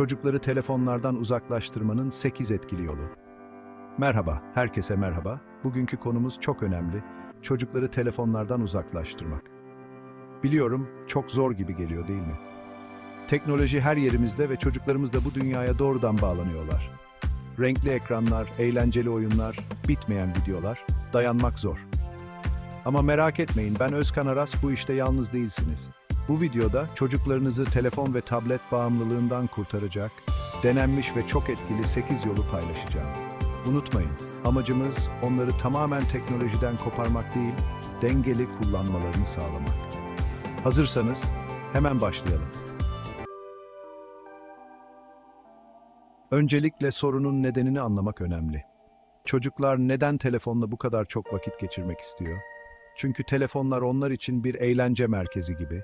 Çocukları telefonlardan uzaklaştırmanın 8 etkili yolu. Merhaba, herkese merhaba. Bugünkü konumuz çok önemli. Çocukları telefonlardan uzaklaştırmak. Biliyorum, çok zor gibi geliyor değil mi? Teknoloji her yerimizde ve çocuklarımız da bu dünyaya doğrudan bağlanıyorlar. Renkli ekranlar, eğlenceli oyunlar, bitmeyen videolar, dayanmak zor. Ama merak etmeyin, ben Özkan Aras, bu işte yalnız değilsiniz. Bu videoda çocuklarınızı telefon ve tablet bağımlılığından kurtaracak, denenmiş ve çok etkili 8 yolu paylaşacağım. Unutmayın, amacımız onları tamamen teknolojiden koparmak değil, dengeli kullanmalarını sağlamak. Hazırsanız hemen başlayalım. Öncelikle sorunun nedenini anlamak önemli. Çocuklar neden telefonla bu kadar çok vakit geçirmek istiyor? Çünkü telefonlar onlar için bir eğlence merkezi gibi.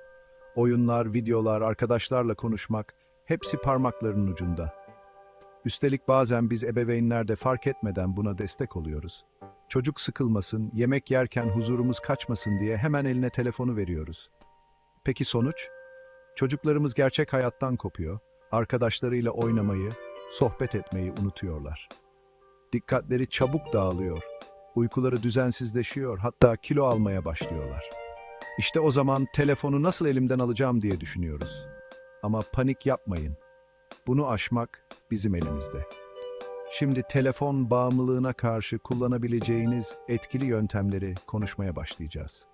Oyunlar, videolar, arkadaşlarla konuşmak hepsi parmaklarının ucunda. Üstelik bazen biz ebeveynler de fark etmeden buna destek oluyoruz. Çocuk sıkılmasın, yemek yerken huzurumuz kaçmasın diye hemen eline telefonu veriyoruz. Peki sonuç? Çocuklarımız gerçek hayattan kopuyor, arkadaşlarıyla oynamayı, sohbet etmeyi unutuyorlar. Dikkatleri çabuk dağılıyor, uykuları düzensizleşiyor, hatta kilo almaya başlıyorlar. İşte o zaman telefonu nasıl elimden alacağım diye düşünüyoruz. Ama panik yapmayın. Bunu aşmak bizim elimizde. Şimdi telefon bağımlılığına karşı kullanabileceğiniz etkili yöntemleri konuşmaya başlayacağız.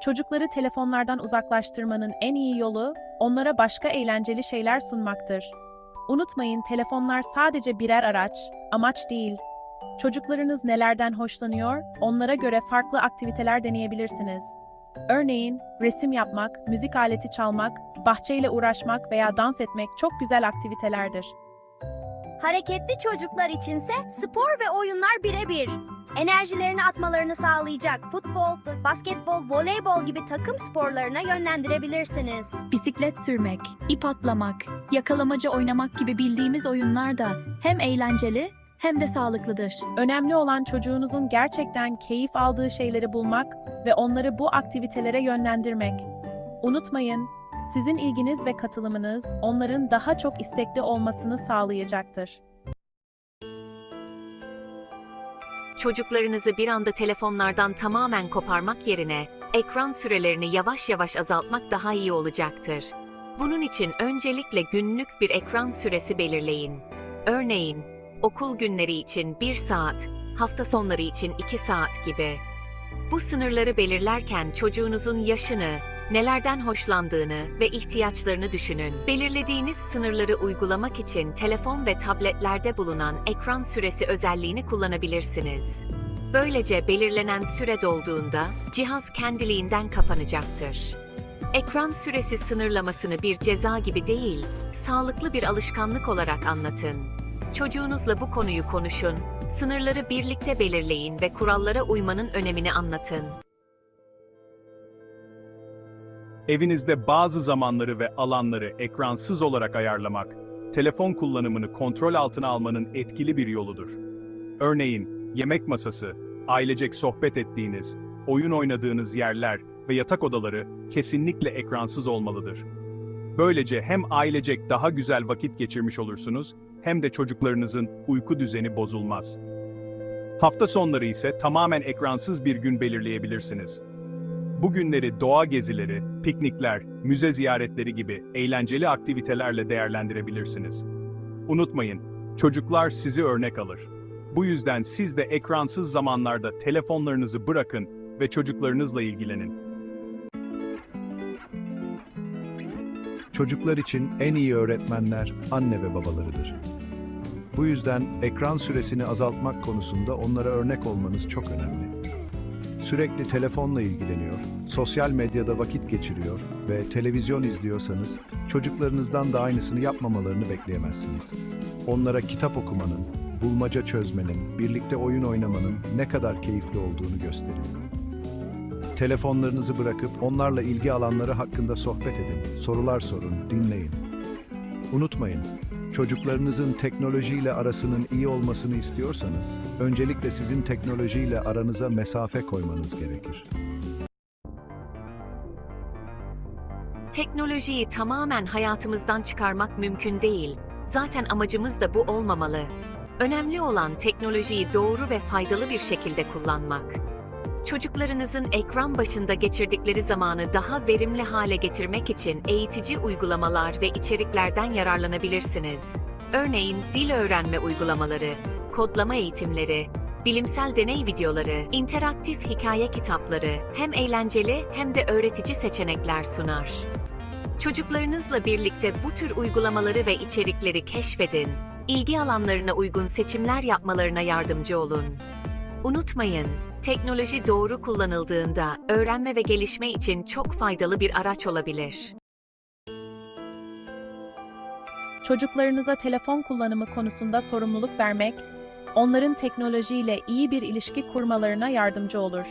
Çocukları telefonlardan uzaklaştırmanın en iyi yolu, onlara başka eğlenceli şeyler sunmaktır. Unutmayın, telefonlar sadece birer araç, amaç değil. Çocuklarınız nelerden hoşlanıyor, onlara göre farklı aktiviteler deneyebilirsiniz. Örneğin, resim yapmak, müzik aleti çalmak, bahçeyle uğraşmak veya dans etmek çok güzel aktivitelerdir. Hareketli çocuklar içinse spor ve oyunlar birebir. Enerjilerini atmalarını sağlayacak futbol, basketbol, voleybol gibi takım sporlarına yönlendirebilirsiniz. bisiklet sürmek, ip atlamak, yakalamaca oynamak gibi bildiğimiz oyunlar da hem eğlenceli hem de sağlıklıdır. Önemli olan çocuğunuzun gerçekten keyif aldığı şeyleri bulmak ve onları bu aktivitelere yönlendirmek. Unutmayın, sizin ilginiz ve katılımınız onların daha çok istekli olmasını sağlayacaktır. Çocuklarınızı bir anda telefonlardan tamamen koparmak yerine ekran sürelerini yavaş yavaş azaltmak daha iyi olacaktır. Bunun için öncelikle günlük bir ekran süresi belirleyin. Örneğin, okul günleri için 1 saat, hafta sonları için 2 saat gibi. Bu sınırları belirlerken çocuğunuzun yaşını, nelerden hoşlandığını ve ihtiyaçlarını düşünün. Belirlediğiniz sınırları uygulamak için telefon ve tabletlerde bulunan ekran süresi özelliğini kullanabilirsiniz. Böylece belirlenen süre dolduğunda cihaz kendiliğinden kapanacaktır. Ekran süresi sınırlamasını bir ceza gibi değil, sağlıklı bir alışkanlık olarak anlatın. Çocuğunuzla bu konuyu konuşun, sınırları birlikte belirleyin ve kurallara uymanın önemini anlatın. Evinizde bazı zamanları ve alanları ekransız olarak ayarlamak, telefon kullanımını kontrol altına almanın etkili bir yoludur. Örneğin, yemek masası, ailecek sohbet ettiğiniz, oyun oynadığınız yerler ve yatak odaları kesinlikle ekransız olmalıdır. Böylece hem ailecek daha güzel vakit geçirmiş olursunuz, hem de çocuklarınızın uyku düzeni bozulmaz. Hafta sonları ise tamamen ekransız bir gün belirleyebilirsiniz. Bu günleri doğa gezileri, piknikler, müze ziyaretleri gibi eğlenceli aktivitelerle değerlendirebilirsiniz. Unutmayın, çocuklar sizi örnek alır. Bu yüzden siz de ekransız zamanlarda telefonlarınızı bırakın ve çocuklarınızla ilgilenin. Çocuklar için en iyi öğretmenler anne ve babalarıdır. Bu yüzden ekran süresini azaltmak konusunda onlara örnek olmanız çok önemli. Sürekli telefonla ilgileniyor, sosyal medyada vakit geçiriyor ve televizyon izliyorsanız çocuklarınızdan da aynısını yapmamalarını bekleyemezsiniz. Onlara kitap okumanın, bulmaca çözmenin, birlikte oyun oynamanın ne kadar keyifli olduğunu gösterin. Telefonlarınızı bırakıp onlarla ilgi alanları hakkında sohbet edin, sorular sorun, dinleyin. Unutmayın, çocuklarınızın teknolojiyle arasının iyi olmasını istiyorsanız, öncelikle sizin teknolojiyle aranıza mesafe koymanız gerekir. Teknolojiyi tamamen hayatımızdan çıkarmak mümkün değil. Zaten amacımız da bu olmamalı. Önemli olan teknolojiyi doğru ve faydalı bir şekilde kullanmak. Çocuklarınızın ekran başında geçirdikleri zamanı daha verimli hale getirmek için eğitici uygulamalar ve içeriklerden yararlanabilirsiniz. Örneğin dil öğrenme uygulamaları, kodlama eğitimleri, bilimsel deney videoları, interaktif hikaye kitapları hem eğlenceli hem de öğretici seçenekler sunar. Çocuklarınızla birlikte bu tür uygulamaları ve içerikleri keşfedin. İlgi alanlarına uygun seçimler yapmalarına yardımcı olun. Unutmayın, teknoloji doğru kullanıldığında öğrenme ve gelişme için çok faydalı bir araç olabilir. Çocuklarınıza telefon kullanımı konusunda sorumluluk vermek, onların teknolojiyle iyi bir ilişki kurmalarına yardımcı olur.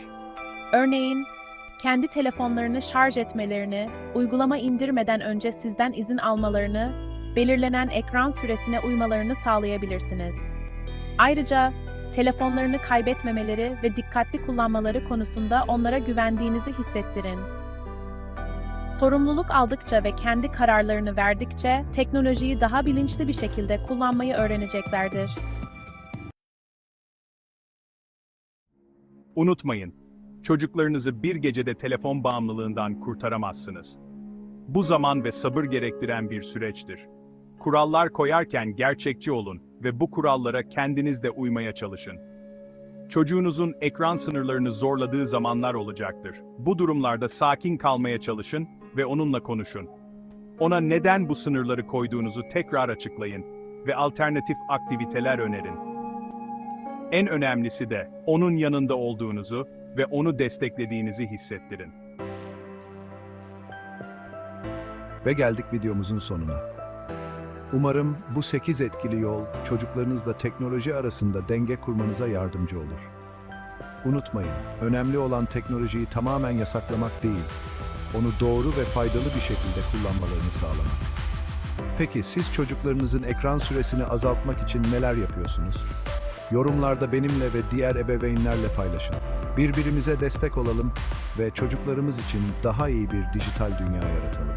Örneğin, kendi telefonlarını şarj etmelerini, uygulama indirmeden önce sizden izin almalarını, belirlenen ekran süresine uymalarını sağlayabilirsiniz. Ayrıca, telefonlarını kaybetmemeleri ve dikkatli kullanmaları konusunda onlara güvendiğinizi hissettirin. Sorumluluk aldıkça ve kendi kararlarını verdikçe teknolojiyi daha bilinçli bir şekilde kullanmayı öğreneceklerdir. Unutmayın, çocuklarınızı bir gecede telefon bağımlılığından kurtaramazsınız. Bu zaman ve sabır gerektiren bir süreçtir. Kurallar koyarken gerçekçi olun ve bu kurallara kendiniz de uymaya çalışın. Çocuğunuzun ekran sınırlarını zorladığı zamanlar olacaktır. Bu durumlarda sakin kalmaya çalışın ve onunla konuşun. Ona neden bu sınırları koyduğunuzu tekrar açıklayın ve alternatif aktiviteler önerin. En önemlisi de onun yanında olduğunuzu ve onu desteklediğinizi hissettirin. Ve geldik videomuzun sonuna. Umarım bu 8 etkili yol çocuklarınızla teknoloji arasında denge kurmanıza yardımcı olur. Unutmayın, önemli olan teknolojiyi tamamen yasaklamak değil, onu doğru ve faydalı bir şekilde kullanmalarını sağlamak. Peki siz çocuklarınızın ekran süresini azaltmak için neler yapıyorsunuz? Yorumlarda benimle ve diğer ebeveynlerle paylaşın. Birbirimize destek olalım ve çocuklarımız için daha iyi bir dijital dünya yaratalım.